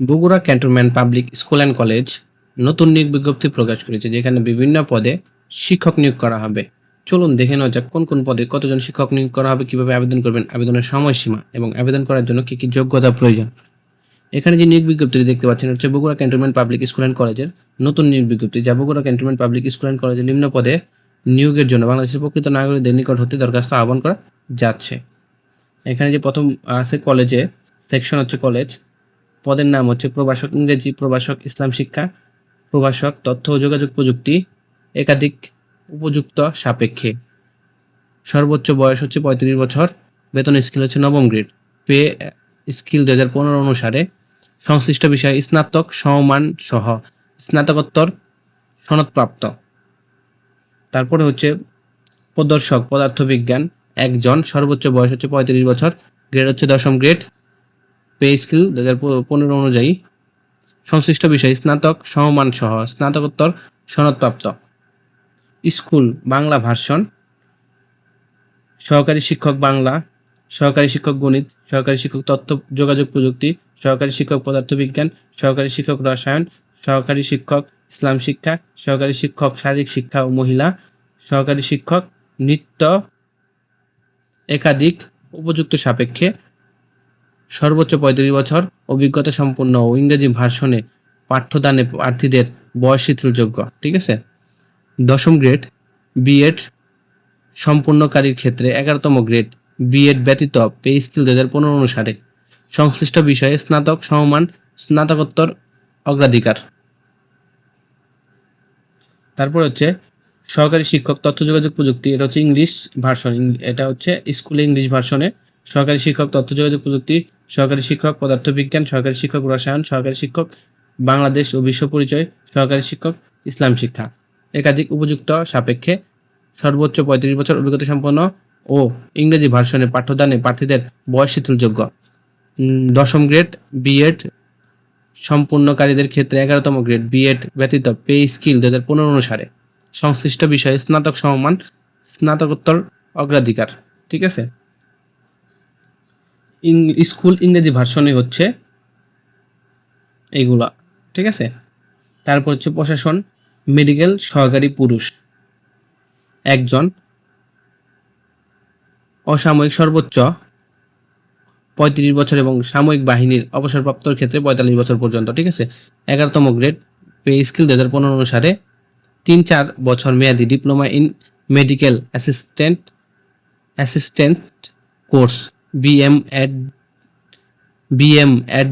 Bogura cantonment public school and college নতুন নিয়োগ বিজ্ঞপ্তি প্রকাশ করেছে, যেখানে বিভিন্ন পদে শিক্ষক নিয়োগ করা হবে। চলুন দেখে নেওয়া যাক কোন কোন পদে কতজন শিক্ষক নিয়োগ করা হবে, কীভাবে আবেদন করবেন, আবেদনের সময়সীমা এবং আবেদন করার জন্য কি কি যোগ্যতা প্রয়োজন। এখানে যে নিয়োগ বিজ্ঞপ্তিটি দেখতে পাচ্ছেন হচ্ছে Bogura cantonment public school and কলেজের নতুন নিয়োগ বিজ্ঞপ্তি, যা Bogura cantonment public school and কলেজের নিম্ন পদে নিয়োগের জন্য বাংলাদেশের প্রকৃত নাগরিকদের নিকট হতে দরখাস্ত আহ্বান করা যাচ্ছে। এখানে যে প্রথম আছে কলেজে সেকশন হচ্ছে কলেজ। পদের নাম হচ্ছে প্রভাষক ইংরেজি প্রভাষক ইসলাম শিক্ষা, প্রভাষক তথ্য ও যোগাযোগ প্রযুক্তি, একাধিক উপযুক্ত সাপেক্ষে। সর্বোচ্চ বয়স হচ্ছে পঁয়ত্রিশ বছর, বেতন স্কিল হচ্ছে নবম গ্রেড। পে স্কিল দু হাজার পনেরো অনুসারে সংশ্লিষ্ট বিষয়ে স্নাতক সমমান সহ স্নাতকোত্তর সনদপ্রাপ্ত। তারপরে হচ্ছে প্রদর্শক পদার্থবিজ্ঞান, একজন, সর্বোচ্চ বয়স হচ্ছে পঁয়ত্রিশ বছর, গ্রেড হচ্ছে দশম গ্রেড। পে স্কিল দু হাজার পনেরো অনুযায়ী সংশ্লিষ্ট বিষয়, স্নাতক, সমমান সহ, স্নাতকোত্তর সনদপ্রাপ্ত। স্কুল বাংলা ভার্সন, সহকারী শিক্ষক বাংলা, সহকারী শিক্ষক গণিত, সহকারী শিক্ষক তথ্য, যোগাযোগ প্রযুক্তি, সহকারী শিক্ষক পদার্থবিজ্ঞান, সহকারী শিক্ষক রসায়ন, সহকারী শিক্ষক ইসলাম শিক্ষা, সহকারী শিক্ষক শারীরিক শিক্ষা ও মহিলা, সহকারী শিক্ষক নৃত্য একাধিক উপযুক্ত সাপেক্ষে সর্বোচ্চ পঁয়ত্রিশ বছর অভিজ্ঞতা সম্পন্ন ও ইংরেজি ভার্সনে পাঠ্যদানে প্রার্থীদের বয়স শিথিলযোগ্য ঠিক আছে? দশম গ্রেড বিএড সম্পূর্ণকারীর ক্ষেত্রে এগারোতম গ্রেড বিএড ব্যতীত পে স্কিল দু হাজার পনেরো অনুসারে। সংশ্লিষ্ট বিষয়ে স্নাতক সমমান, স্নাতকোত্তর অগ্রাধিকার। তারপর হচ্ছে সহকারী শিক্ষক, তথ্য যোগাযোগ প্রযুক্তি, এটা হচ্ছে ইংলিশ ভার্সন এটা হচ্ছে স্কুলে ইংলিশ ভার্সনে সহকারী শিক্ষক তথ্য যোগাযোগ প্রযুক্তি, সহকারী শিক্ষক পদার্থবিজ্ঞান, সহকারী শিক্ষক রসায়ন, সহকারী শিক্ষক বাংলাদেশ ও বিশ্ব পরিচয়, সহকারী শিক্ষক ইসলাম শিক্ষা। একাধিক উপযুক্ত সাপেক্ষে সর্বোচ্চ পঁয়ত্রিশ বছর অভিজ্ঞতা সম্পন্ন ও ইংরেজি ভার্সনে পাঠ্যদানে প্রার্থীদের বয়স শিথিলযোগ্য। দশম গ্রেড বিএড সম্পূর্ণকারীদের ক্ষেত্রে এগারোতম গ্রেড বিএড ব্যতীত পে স্কিল দু হাজার পনেরো অনুসারে। সংশ্লিষ্ট বিষয়ে স্নাতক সমমান স্নাতকোত্তর অগ্রাধিকার, ঠিক আছে? স্কুল ইংরেজি ভার্সনে হচ্ছে এইগুলা, ঠিক আছে? তারপর হচ্ছে প্রশাসন, মেডিকেল, সহকারী পুরুষ। একজন অসাময়িক সর্বোচ্চ, পঁয়ত্রিশ বছর এবং সাময়িক বাহিনীর অবসরপ্রাপ্তর ক্ষেত্রে পঁয়তাল্লিশ বছর পর্যন্ত, ঠিক আছে? এগারোতম গ্রেড, পে স্কিল দু হাজার পনেরো অনুসারে তিন চার বছর মেয়াদি diploma in medical assistant assistant course. bm at bm at